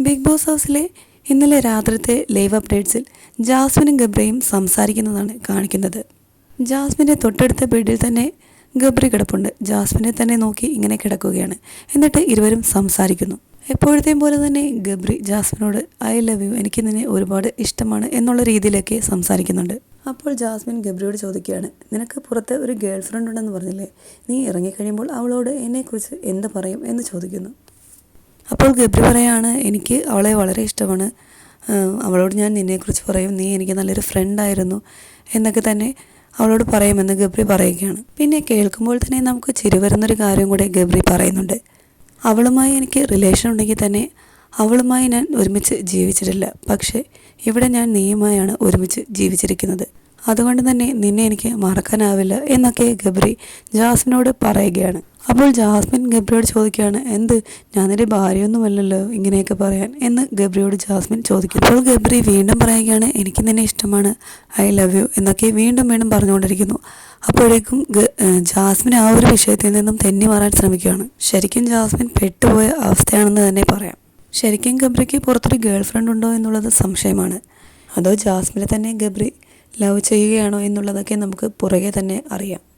Big boss ഹൗസിലെ ഇന്നലെ രാത്രിത്തെ ലൈവ് അപ്ഡേറ്റ്സിൽ ജാസ്മിനും ഗബ്രയും സംസാരിക്കുന്നതാണ് കാണിക്കുന്നത്. ജാസ്മിന്റെ തൊട്ടടുത്ത ബെഡിൽ തന്നെ ഗബ്രി കിടപ്പുണ്ട്. ജാസ്മിനെ തന്നെ നോക്കി ഇങ്ങനെ കിടക്കുകയാണ്. എന്നിട്ട് ഇരുവരും സംസാരിക്കുന്നു. എപ്പോഴത്തെയും പോലെ തന്നെ ഗബ്രി ജാസ്മിനോട് ഐ ലവ് യു എനിക്ക് നിന്നെ ഒരുപാട് ഇഷ്ടമാണ് എന്നുള്ള രീതിയിലൊക്കെ സംസാരിക്കുന്നുണ്ട്. അപ്പോൾ ജാസ്മിൻ ഗബ്രിയോട് ചോദിക്കുകയാണ് നിനക്ക് പുറത്ത് ഒരു ഗേൾ ഫ്രണ്ട് ഉണ്ടെന്ന് പറഞ്ഞില്ലേ? നീ ഇറങ്ങിക്കഴിയുമ്പോൾ അവളോട് എന്നെക്കുറിച്ച് എന്ത് പറയും? എന്ന് ചോദിക്കുന്നു. അപ്പോൾ ഗബ്രി പറയാണ് എനിക്ക് അവളെ വളരെ ഇഷ്ടമാണ്. അവളോട് ഞാൻ നിന്നെക്കുറിച്ച് പറയും. നീ എനിക്ക് നല്ലൊരു ഫ്രണ്ടായിരുന്നു എന്നൊക്കെ തന്നെ അവളോട് പറയുമെന്ന് ഗബ്രി പറയുകയാണ്. പിന്നെ കേൾക്കുമ്പോൾ തന്നെ നമുക്ക് ചിരി വരുന്നൊരു കാര്യം കൂടെ ഗബ്രി പറയുന്നുണ്ട്. അവളുമായി എനിക്ക് റിലേഷൻ ഉണ്ടെങ്കിൽ തന്നെ അവളുമായി ഞാൻ ഒരുമിച്ച് ജീവിച്ചിട്ടില്ല. പക്ഷേ ഇവിടെ ഞാൻ നീയുമായാണ് ഒരുമിച്ച് ജീവിച്ചിരിക്കുന്നത്. അതുകൊണ്ട് തന്നെ നിന്നെ എനിക്ക് മറക്കാനാവില്ല എന്നൊക്കെ ഗബ്രി ജാസ്മിനോട് പറയുകയാണ്. അപ്പോൾ ജാസ്മിൻ ഗബ്രിയോട് ചോദിക്കുകയാണ് എന്ത്? ഞാൻ നിന്റെ ഭാര്യയൊന്നുമല്ലല്ലോ ഇങ്ങനെയൊക്കെ പറയാൻ? എന്ന് ഗബ്രിയോട് ജാസ്മിൻ ചോദിക്കുന്നു അപ്പോൾ ഗബ്രി വീണ്ടും പറയുകയാണ് എനിക്ക് നിന്നെ ഇഷ്ടമാണ്. ഐ ലവ് യു എന്നൊക്കെ വീണ്ടും വീണ്ടും പറഞ്ഞുകൊണ്ടിരിക്കുന്നു. അപ്പോഴേക്കും ജാസ്മിൻ ആ ഒരു വിഷയത്തിൽ നിന്നും തെന്നി മാറാൻ ശ്രമിക്കുകയാണ്. ശരിക്കും ജാസ്മിൻ പെട്ടുപോയ അവസ്ഥയാണെന്ന് തന്നെ പറയാം. ശരിക്കും ഗബ്രിക്ക് പുറത്തൊരു ഗേൾ ഫ്രണ്ട് ഉണ്ടോ എന്നുള്ളത് സംശയമാണ്. അതോ ജാസ്മിനെ തന്നെ ഗബ്രി ലവ് ചെയ്യുകയാണോ എന്നുള്ളതൊക്കെ നമുക്ക് പുറകെ തന്നെ അറിയാം.